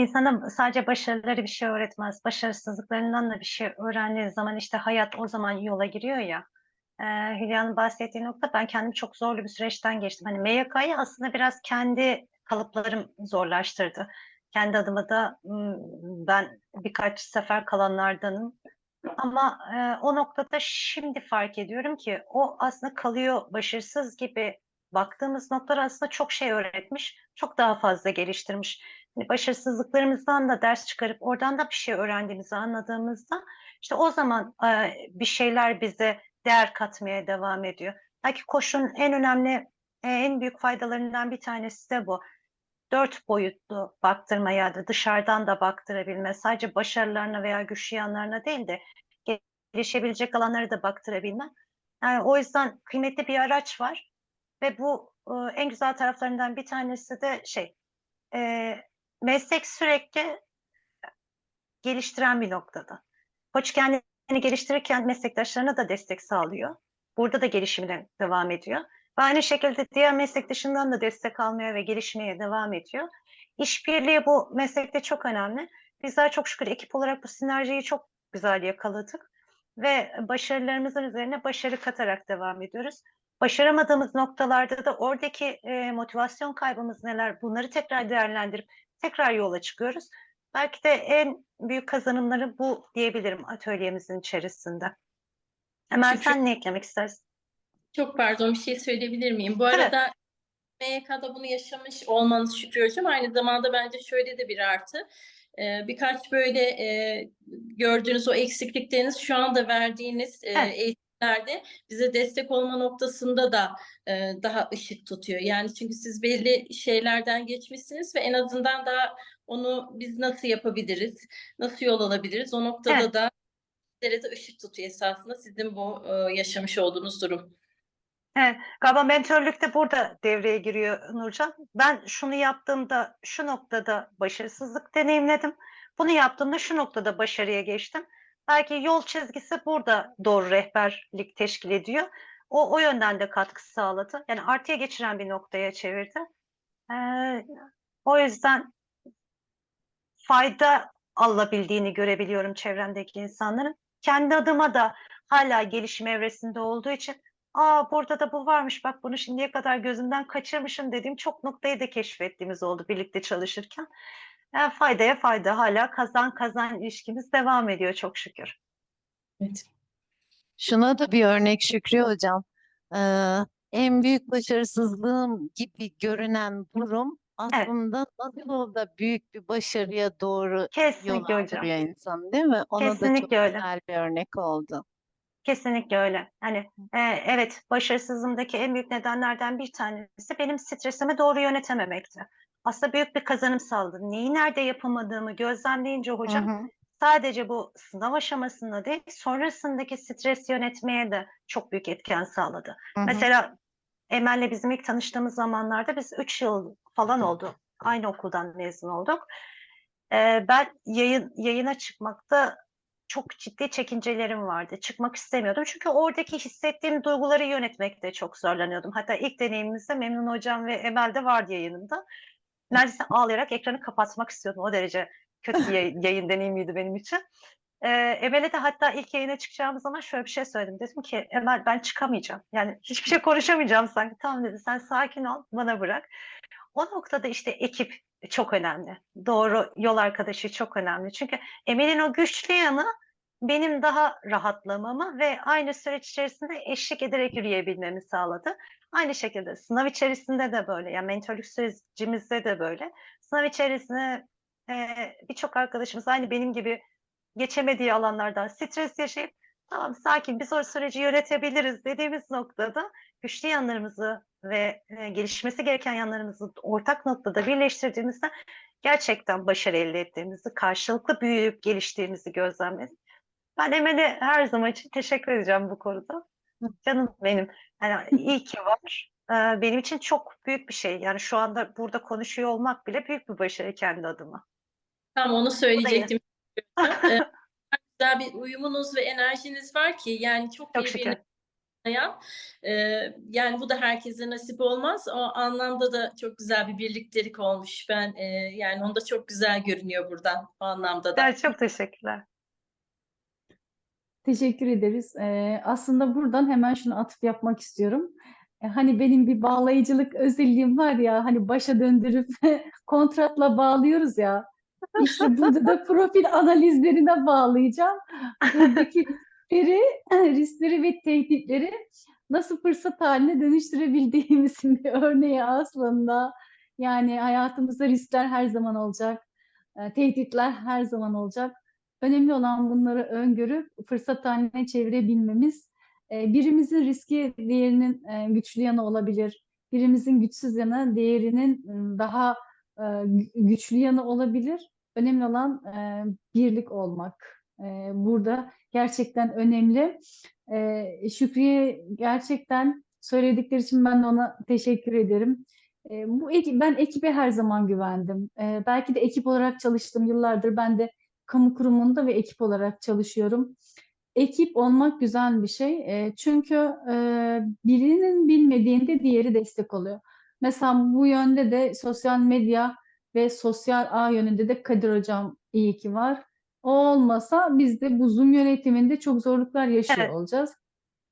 insana sadece başarıları bir şey öğretmez. Başarısızlıklarından da bir şey öğrendiği zaman işte hayat o zaman yola giriyor ya. Ee, Hülya'nın bahsettiği nokta ben kendim çok zorlu bir süreçten geçtim. Hani MYK'yı aslında biraz kendi kalıplarım zorlaştırdı. Kendi adıma da ben birkaç sefer kalanlardanım. Ama e, o noktada şimdi fark ediyorum ki o aslında kalıyor başarısız gibi baktığımız noktalar aslında çok şey öğretmiş, çok daha fazla geliştirmiş. Hani başarısızlıklarımızdan da ders çıkarıp oradan da bir şey öğrendiğimizi anladığımızda işte o zaman e, bir şeyler bize değer katmaya devam ediyor. Belki koşun en önemli, e, en büyük faydalarından bir tanesi de bu. Dört boyutlu baktırmaya da dışarıdan da baktırabilme, sadece başarılarına veya güçlü yanlarına değil de gelişebilecek alanları da baktırabilme. Yani o yüzden kıymetli bir araç var ve bu e, en güzel taraflarından bir tanesi de şey, e, meslek sürekli geliştiren bir noktada. Koç kendini geliştirirken meslektaşlarına da destek sağlıyor. Burada da gelişimine devam ediyor. Ve aynı şekilde diğer meslektaşından da destek almaya ve gelişmeye devam ediyor. İşbirliği bu meslekte çok önemli. Bizler çok şükür ekip olarak bu sinerjiyi çok güzel yakaladık ve başarılarımızın üzerine başarı katarak devam ediyoruz. Başaramadığımız noktalarda da oradaki e, motivasyon kaybımız neler bunları tekrar değerlendirip tekrar yola çıkıyoruz. Belki de en büyük kazanımları bu diyebilirim atölyemizin içerisinde. Hemen Şükür. sen ne eklemek istersin? Çok pardon bir şey söyleyebilir miyim? Bu Tabii. arada MYK'da bunu yaşamış olmanız Şükrü Hocam aynı zamanda bence şöyle de bir artı. Ee, birkaç böyle e, gördüğünüz o eksiklikleriniz şu anda verdiğiniz e, Evet. Eğitimlerde bize destek olma noktasında da e, daha ışık tutuyor. Yani çünkü siz belli şeylerden geçmişsiniz ve en azından daha onu biz nasıl yapabiliriz, nasıl yol alabiliriz o noktada Evet. da bizlere de ışık tutuyor esasında sizin bu e, yaşamış olduğunuz durum. Evet, galiba mentörlük de burada devreye giriyor Nurcan. Ben şunu yaptığımda şu noktada başarısızlık deneyimledim. Bunu yaptığımda şu noktada başarıya geçtim. Belki yol çizgisi burada doğru rehberlik teşkil ediyor. O, o yönden de katkı sağladı. Yani artıya geçiren bir noktaya çevirdi. Ee, o yüzden fayda alabildiğini görebiliyorum çevremdeki insanların. Kendi adıma da hala gelişim evresinde olduğu için Aa burada da bu varmış bak bunu şimdiye kadar gözümden kaçırmışım dediğim çok noktayı da keşfettiğimiz oldu birlikte çalışırken. Yani faydaya fayda hala kazan kazan ilişkimiz devam ediyor çok şükür. Evet. Şuna da bir örnek Şükrü Hocam. Ee, en büyük başarısızlığım gibi görünen durum aslında nasıl da büyük bir başarıya doğru yol Kesinlikle hocam. aldırıyor insan değil mi? Ona da çok Kesinlikle öyle. güzel bir örnek oldu. Kesinlikle öyle. Hani e, evet başarısızlığımdaki en büyük nedenlerden bir tanesi benim stresimi doğru yönetememekti. Aslında büyük bir kazanım sağladı. Neyi nerede yapamadığımı gözlemleyince Hı hocam hı. sadece bu sınav aşamasında değil sonrasındaki stres yönetmeye de çok büyük etken sağladı. Hı hı. Mesela Emel'le bizim ilk tanıştığımız zamanlarda biz 3 yıl falan oldu. Aynı okuldan mezun olduk. Ee, ben yayın yayına çıkmakta çok ciddi çekincelerim vardı. Çıkmak istemiyordum. Çünkü oradaki hissettiğim duyguları yönetmekte çok zorlanıyordum. Hatta ilk deneyimimizde Memnun Hocam ve Emel de vardı yayınımda. Neredeyse ağlayarak ekranı kapatmak istiyordum. O derece kötü bir yayın, yayın deneyimiydi benim için. Ee, Emel'e de hatta ilk yayına çıkacağımız zaman şöyle bir şey söyledim. Dedim ki Emel ben çıkamayacağım. Yani hiçbir şey konuşamayacağım sanki. Tamam dedi sen sakin ol bana bırak. O noktada işte ekip çok önemli. Doğru yol arkadaşı çok önemli. Çünkü Emel'in o güçlü yanı benim daha rahatlamamı ve aynı süreç içerisinde eşlik ederek yürüyebilmemi sağladı. Aynı şekilde sınav içerisinde de böyle. Yani mentorluk sürecimizde de böyle. Sınav içerisinde e, birçok arkadaşımız aynı benim gibi geçemediği alanlardan stres yaşayıp tamam sakin biz o süreci yönetebiliriz dediğimiz noktada güçlü yanlarımızı ve e, gelişmesi gereken yanlarımızı ortak noktada birleştirdiğimizde gerçekten başarı elde ettiğimizi, karşılıklı büyüyüp geliştiğimizi gözlemledik. Ben Emel'e her zaman için teşekkür edeceğim bu konuda. Canım benim. Yani iyi ki var. Ee, benim için çok büyük bir şey. Yani şu anda burada konuşuyor olmak bile büyük bir başarı kendi adıma. Tam onu söyleyecektim. Ee, güzel bir uyumunuz ve enerjiniz var ki yani çok Çok birbirini şükür. ya. Ee, yani bu da herkese nasip olmaz. O anlamda da çok güzel bir birliktelik olmuş. Ben e, yani onda çok güzel görünüyor buradan o anlamda da. Evet, çok teşekkürler. Teşekkür ederiz. Ee, aslında buradan hemen şunu atıf yapmak istiyorum. E, Hani benim bir bağlayıcılık özelliğim var ya, hani başa döndürüp kontratla bağlıyoruz ya. İşte burada da profil analizlerine bağlayacağım. Buradaki riskleri, riskleri ve tehditleri nasıl fırsat haline dönüştürebildiğimizin bir örneği aslında. Yani hayatımızda riskler her zaman olacak, e, tehditler her zaman olacak. Önemli olan bunları öngörüp fırsat haline çevirebilmemiz. E, Birimizin riski diğerinin e, güçlü yanı olabilir. Birimizin güçsüz yanı diğerinin m, daha e, gü- güçlü yanı olabilir. Önemli olan e, birlik olmak. Burada gerçekten önemli. Şükriye gerçekten söyledikleri için ben de ona teşekkür ederim. Bu ben ekibe her zaman güvendim. Belki de ekip olarak çalıştım yıllardır. Ben de kamu kurumunda ve ekip olarak çalışıyorum. Ekip olmak güzel bir şey. E, çünkü e, birinin bilmediğinde diğeri destek oluyor. Mesela bu yönde de sosyal medya ve sosyal ağ yönünde de Kadir Hocam iyi ki var. O olmasa biz de bu Zoom yönetiminde çok zorluklar yaşıyor Evet. olacağız.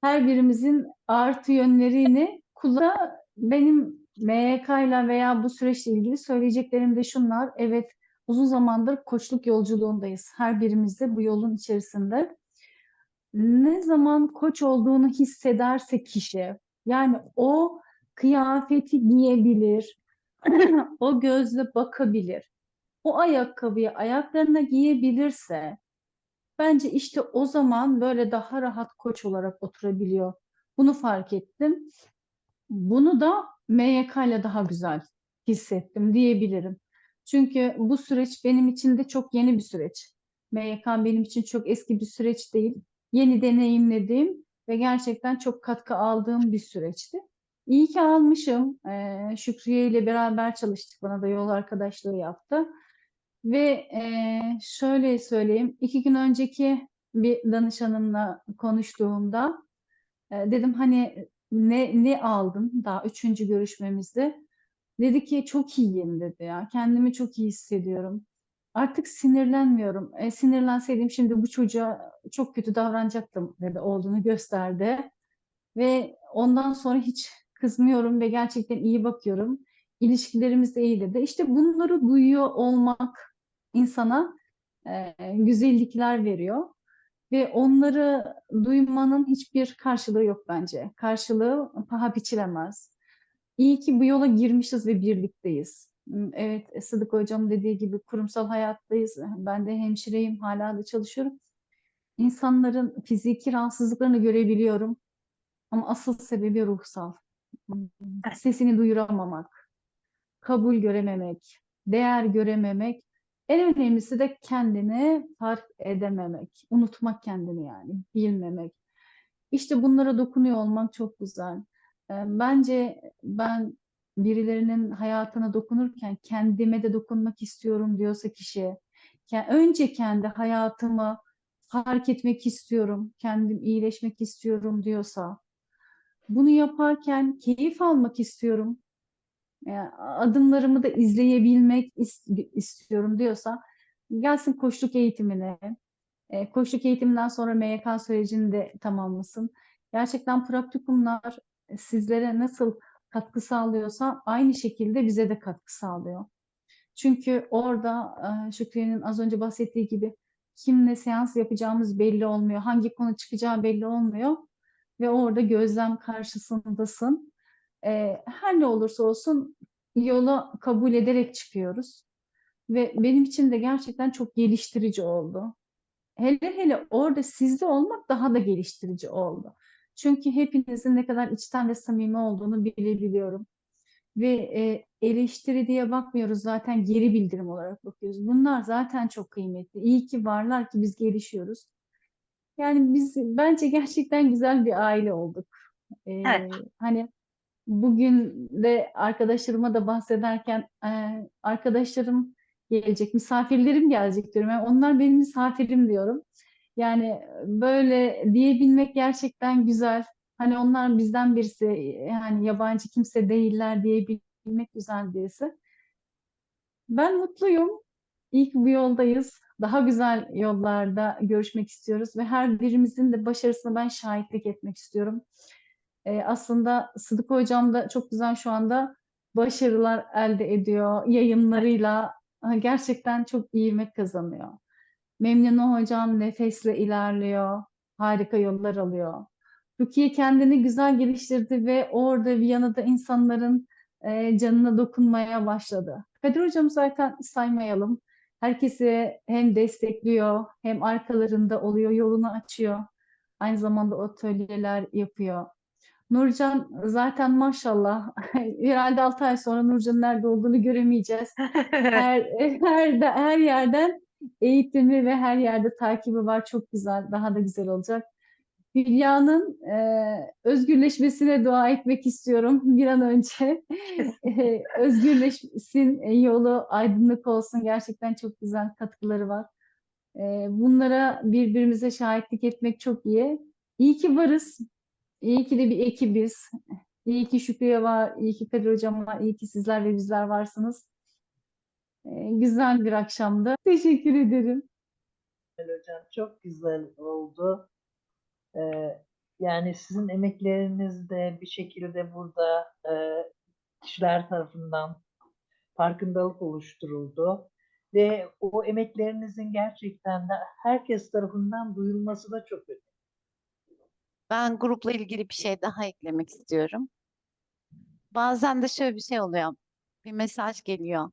Her birimizin artı yönlerini kullan. Benim MYK ile veya bu süreçle ilgili söyleyeceklerim de şunlar. Evet, uzun zamandır koçluk yolculuğundayız. Her birimiz de bu yolun içerisinde. Ne zaman koç olduğunu hissederse kişi, yani o kıyafeti giyebilir, o gözle bakabilir, o ayakkabıyı ayaklarına giyebilirse, bence işte o zaman böyle daha rahat koç olarak oturabiliyor. Bunu fark ettim. Bunu da MYK ile daha güzel hissettim diyebilirim. Çünkü bu süreç benim için de çok yeni bir süreç. MYK benim için çok eski bir süreç değil. Yeni deneyimlediğim ve gerçekten çok katkı aldığım bir süreçti. İyi ki almışım. Ee, Şükriye ile beraber çalıştık. Bana da yol arkadaşlığı yaptı. Ve eee, şöyle söyleyeyim, iki gün önceki bir danışanımla konuştuğumda e, dedim hani ne ne aldın daha üçüncü görüşmemizde. Dedi ki çok iyiyim dedi ya. Kendimi çok iyi hissediyorum. Artık sinirlenmiyorum. E, sinirlenseydim şimdi bu çocuğa çok kötü davranacaktım dedi. Olduğunu gösterdi. Ve ondan sonra hiç kızmıyorum ve gerçekten iyi bakıyorum. İlişkilerimiz de iyi dedi. İşte bunları duyuyor olmak insana e, güzellikler veriyor. Ve onları duymanın hiçbir karşılığı yok bence. Karşılığı paha biçilemez. İyi ki bu yola girmişiz ve birlikteyiz. Evet, Sıdık Hocam dediği gibi kurumsal hayattayız. Ben de hemşireyim, hala da çalışıyorum. İnsanların fiziki rahatsızlıklarını görebiliyorum. Ama asıl sebebi ruhsal. Sesini duyuramamak, kabul görememek, değer görememek. En önemlisi de kendini fark edememek, unutmak kendini yani, bilmemek. İşte bunlara dokunuyor olmak çok güzel. Bence ben birilerinin hayatına dokunurken kendime de dokunmak istiyorum diyorsa kişi, önce kendi hayatımı fark etmek istiyorum, kendim iyileşmek istiyorum diyorsa, bunu yaparken keyif almak istiyorum, adımlarımı da izleyebilmek is- istiyorum diyorsa, gelsin koçluk eğitimine, koçluk eğitiminden sonra MYK sürecini de tamamlasın. Gerçekten praktikumlar sizlere nasıl katkı sağlıyorsa aynı şekilde bize de katkı sağlıyor. Çünkü orada e, Şükriye'nin az önce bahsettiği gibi kimle seans yapacağımız belli olmuyor. Hangi konu çıkacağı belli olmuyor. Ve orada gözlem karşısındasın. E, her ne olursa olsun yola kabul ederek çıkıyoruz. Ve benim için de gerçekten çok geliştirici oldu. Hele hele orada sizde olmak daha da geliştirici oldu. Çünkü hepinizin ne kadar içten ve samimi olduğunu bilebiliyorum. Ve e, eleştiri diye bakmıyoruz zaten geri bildirim olarak bakıyoruz. Bunlar zaten çok kıymetli. İyi ki varlar ki biz gelişiyoruz. Yani biz bence gerçekten güzel bir aile olduk. E, Evet. Hani bugün de arkadaşlarıma da bahsederken e, arkadaşlarım gelecek, misafirlerim gelecek diyorum. Yani onlar benim misafirim diyorum. Yani böyle diyebilmek gerçekten güzel. Hani onlar bizden birisi, yani yabancı kimse değiller diyebilmek güzel birisi. Ben mutluyum. İlk bu yoldayız. Daha güzel yollarda görüşmek istiyoruz ve her birimizin de başarısına ben şahitlik etmek istiyorum. Ee, aslında Sıdık Hocam da çok güzel şu anda başarılar elde ediyor. Yayınlarıyla gerçekten çok ivme kazanıyor. Memnun Hocam nefesle ilerliyor. Harika yollar alıyor. Rukiye kendini güzel geliştirdi ve orada Viyana'da insanların e, canına dokunmaya başladı. Kadir Hocam zaten saymayalım. Herkesi hem destekliyor hem arkalarında oluyor, yolunu açıyor. Aynı zamanda atölyeler yapıyor. Nurcan zaten maşallah herhalde 6 ay sonra Nurcan'ın nerede olduğunu göremeyeceğiz. Her, her, her yerden eğitimi ve her yerde takibi var. Çok güzel, daha da güzel olacak. Hülya'nın e, özgürleşmesine dua etmek istiyorum bir an önce. E, özgürleşsin, e, yolu aydınlık olsun. Gerçekten çok güzel katkıları var. E, bunlara birbirimize şahitlik etmek çok iyi. İyi ki varız. İyi ki de bir ekibiz. İyi ki Şükrü'ye var, iyi ki Kadir Hocam var, iyi ki sizler ve bizler varsınız. E, güzel bir akşamdı. Teşekkür ederim. Güzel hocam çok güzel oldu. Ee, yani sizin emekleriniz de bir şekilde burada e, kişiler tarafından farkındalık oluşturuldu. Ve o emeklerinizin gerçekten de herkes tarafından duyulması da çok önemli. Ben grupla ilgili bir şey daha eklemek istiyorum. Bazen de şöyle bir şey oluyor. Bir mesaj geliyor.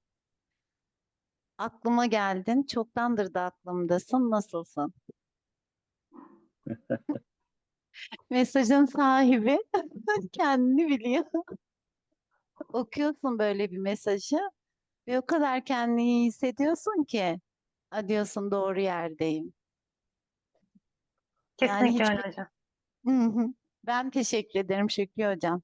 Aklıma geldin, çoktandır da aklımdasın, nasılsın? Mesajın sahibi kendini biliyor. Okuyorsun böyle bir mesajı ve o kadar kendini iyi hissediyorsun ki, "Ha," diyorsun doğru yerdeyim. Yani Kesinlikle hiç öyle hocam. Ben teşekkür ederim Şükrü Hocam.